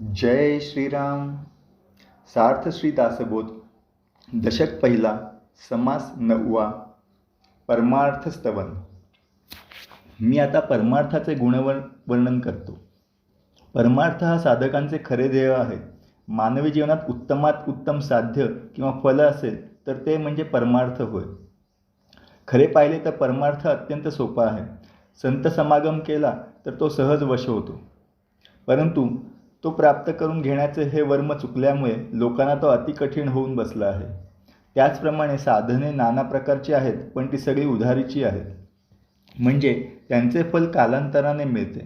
जय श्रीराम। सार्थ श्री दासबोध। दशक पहिला समास नववा परमार्थ स्तवन. मी आता परमार्थाचे गुणवर वर्णन करतो. परमार्थ हा साधकांचे खरे ध्येय आहे मानवी जीवनात उत्तमात उत्तम साध्य किंवा फल असेल तर ते म्हणजे परमार्थ होय. खरे पाहिले तर परमार्थ अत्यंत सोपा आहे. संत समागम केला तर तो सहज वश होतो. परंतु तो प्राप्त करून घेण्याचे हे वर्म चुकल्यामुळे लोकांना तो अतिकठीण होऊन बसला आहे. त्याचप्रमाणे साधने नाना प्रकारची आहेत पण ती सगळी उधारीची आहेत. म्हणजे त्यांचे फल कालांतराने मिळते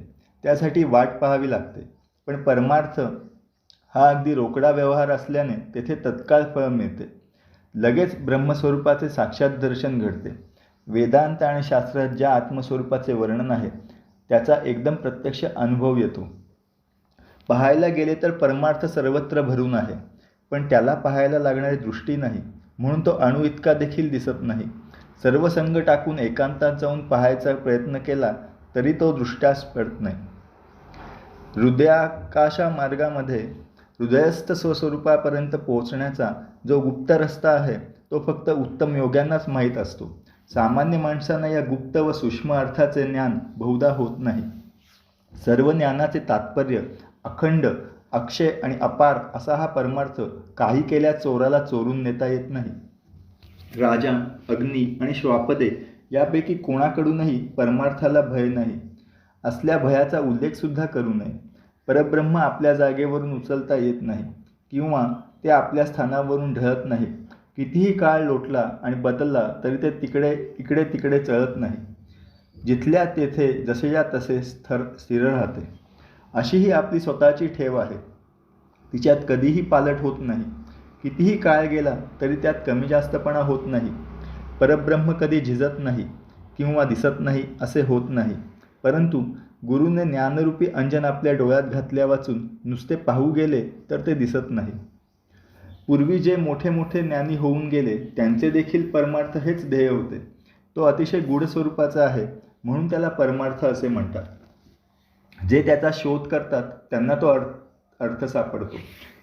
त्यासाठी वाट पाहावी लागते. पण परमार्थ हा अगदी रोकडा व्यवहार असल्याने तेथे तत्काळ फळ मिळते. लगेच ब्रह्मस्वरूपाचे साक्षात दर्शन घडते. वेदांत आणि शास्त्रात ज्या आत्मस्वरूपाचे वर्णन आहे त्याचा एकदम प्रत्यक्ष अनुभव येतो. पाहायला गेले तर परमार्थ सर्वत्र भरून आहे पण त्याला पाहायला लागणारी दृष्टी नाही म्हणून तो अणू इतका देखील दिसत नाही. सर्व संघ टाकून एकांतात जाऊन पाहायचा प्रयत्न केला तरी तो दृष्ट्यास पडत नाही. हृदयाकाशा मार्गामध्ये हृदयस्थ स्वस्वरूपापर्यंत पोहोचण्याचा जो गुप्त रस्ता आहे तो फक्त उत्तम योग्यांनाच माहीत असतो. सामान्य माणसांना या गुप्त व सूक्ष्म अर्थाचे ज्ञान बहुधा होत नाही. सर्व ज्ञानाचे तात्पर्य अखंड अक्षय आणि अपार असा हा परमार्थ काही केल्या चोराला चोरून नेता येत नाही. राजा अग्नी आणि श्वापदे यापैकी कोणाकडूनही परमार्थाला भय नाही. असल्या भयाचा उल्लेखसुद्धा करू नये. परब्रह्म आपल्या जागेवरून उचलता येत नाही किंवा ते आपल्या स्थानावरून ढळत नाही. कितीही काळ लोटला आणि बदलला तरी ते तिकडे इकडे तिकडे चळत नाही. जिथल्या तेथे जसेच्या तसे स्थर स्थिर राहते. अशी ही आपली स्वतःची ठेव आहे. तिच्यात कधीही पालट होत नाही. कितीही काळ गेला तरी त्यात कमी जास्तपणा होत नाही. परब्रह्म कधी झिजत नाही किंवा दिसत नाही असे होत नाही. परंतु गुरुने ज्ञानरूपी अंजन आपल्या डोळ्यात घातल्या वाचून नुसते पाहू गेले तर ते दिसत नाही. पूर्वी जे मोठे मोठे ज्ञानी होऊन गेले त्यांचे देखील परमार्थ हेच ध्येय होते. तो अतिशय गूढ स्वरूपाचा आहे म्हणून त्याला परमार्थ असे म्हणतात. जे त्याचा शोध करतात त्यांना तो अर्थ अर्थ सापडतो.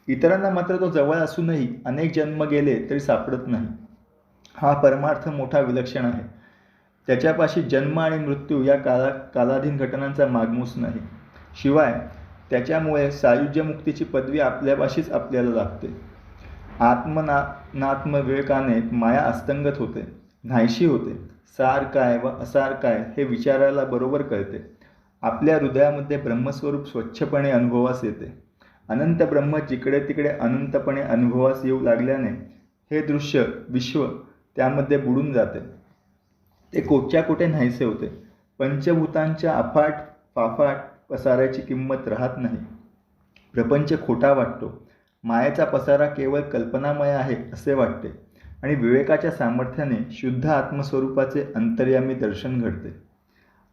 इतरांना मात्र तो जवळ असूनही अनेक जन्म गेले तरी सापडत नाही. हा परमार्थ मोठा विलक्षण आहे. त्याच्यापाशी जन्म आणि मृत्यू या काला कालाधीन घटनांचा मागमूस नाही. शिवाय त्याच्यामुळे सायुज्यमुक्तीची पदवी आपल्यापाशीच आपल्याला लागते. आत्मना नात्म विवेकाने माया अस्तंगत होते नाहीशी होते. सार काय व असार काय हे विचारायला बरोबर कळते. आपल्या हृदयामध्ये ब्रह्मस्वरूप स्वच्छपणे अनुभवास येते. अनंत ब्रह्म जिकडे तिकडे अनंतपणे अनुभवास येऊ लागल्याने हे दृश्य विश्व त्यामध्ये बुडून जाते. ते कोटच्या कोटे नाहीसे होते. पंचभूतांच्या अफाट फाफाट पसाऱ्याची किंमत राहत नाही. प्रपंच खोटा वाटतो. मायेचा पसारा केवळ कल्पनामय आहे असे वाटते. आणि विवेकाच्या सामर्थ्याने शुद्ध आत्मस्वरूपाचे अंतर्यामी दर्शन घडते.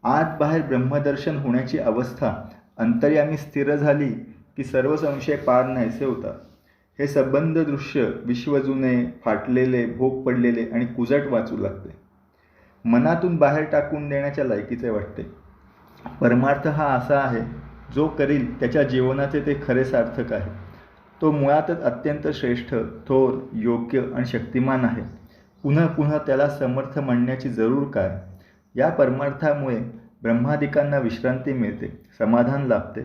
आत बाहेर ब्रह्मदर्शन होण्याची अवस्था अंतर्यामी स्थिर झाली की सर्व संशय पार नाहीसे होतात. हे संबंध दृश्य विश्वजुने फाटलेले भोग पडलेले आणि कुजट वाचू लागते. मनातून बाहेर टाकून देण्याच्या लायकीचे वाटते. परमार्थ हा असा आहे जो करील त्याच्या जीवनाचे ते खरे सार्थक आहे. तो मुळातच अत्यंत श्रेष्ठ थोर योग्य आणि शक्तिमान आहे. पुन्हा पुन्हा त्याला समर्थ म्हणण्याची जरूर काय? या परमार्थामुळे ब्रह्मादिकांना विश्रांती मिळते समाधान लाभते.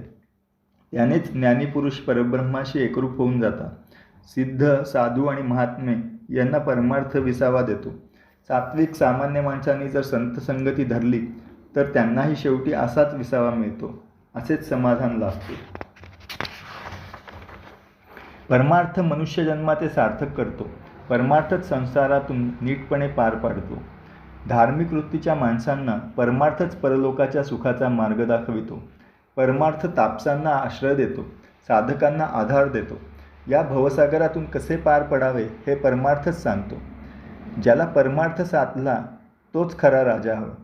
यानेच ज्ञानीपुरुष परब्रह्माशी एकरूप होऊन जातात. सिद्ध साधू आणि महात्मे यांना परमार्थ विसावा देतो. सात्विक सामान्य माणसांनी जर संत संगती धरली तर त्यांनाही शेवटी असाच विसावा मिळतो असेच समाधान लाभते. परमार्थ मनुष्यजन्माचे सार्थक करतो. परमार्थच संसारातून नीटपणे पार पाडतो. धार्मिक वृत्तीच्या माणसांना परमार्थच परलोकाच्या सुखाचा मार्ग दाखवितो. परमार्थ तापसांना आश्रय देतो. साधकांना आधार देतो. या भवसागरातून कसे पार पडावे हे परमार्थच सांगतो. ज्याला परमार्थ साधला तोच खरा राजा हवा.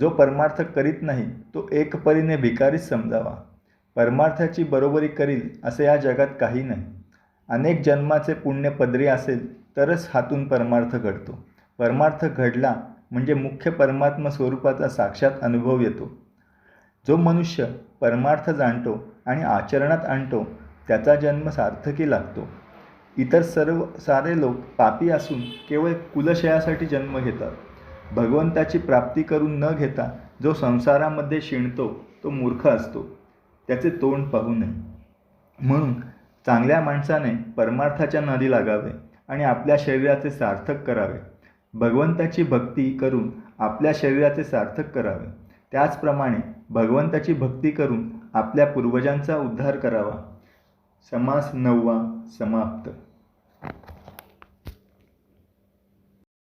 जो परमार्थ करीत नाही तो एकपरीने भिकारीच समजावा. परमार्थाची बरोबरी करील असे या जगात काही नाही. अनेक जन्माचे पुण्य पदरी असेल तरच हातून परमार्थ घडतो. परमार्थ घडला म्हणजे मुख्य परमात्मा स्वरूपाचा साक्षात अनुभव येतो. जो मनुष्य परमार्थ जाणतो आणि आचरणात आणतो त्याचा जन्म सार्थकी लागतो. इतर सर्व सारे लोक पापी असून केवळ कुलशयासाठी जन्म घेतात. भगवंताची प्राप्ती करून न घेता जो संसारामध्ये शिणतो तो मूर्ख असतो. त्याचे तोंड पाहू नये. म्हणून चांगल्या माणसाने परमार्थाच्या नादी लागावे आणि आपल्या शरीराचे सार्थक करावे. भगवंताची भक्ती करून आपल्या शरीराचे सार्थक करावे. त्याचप्रमाणे भगवंताची भक्ती करून आपल्या पूर्वजांचा उद्धार करावा. समास नववा समाप्त.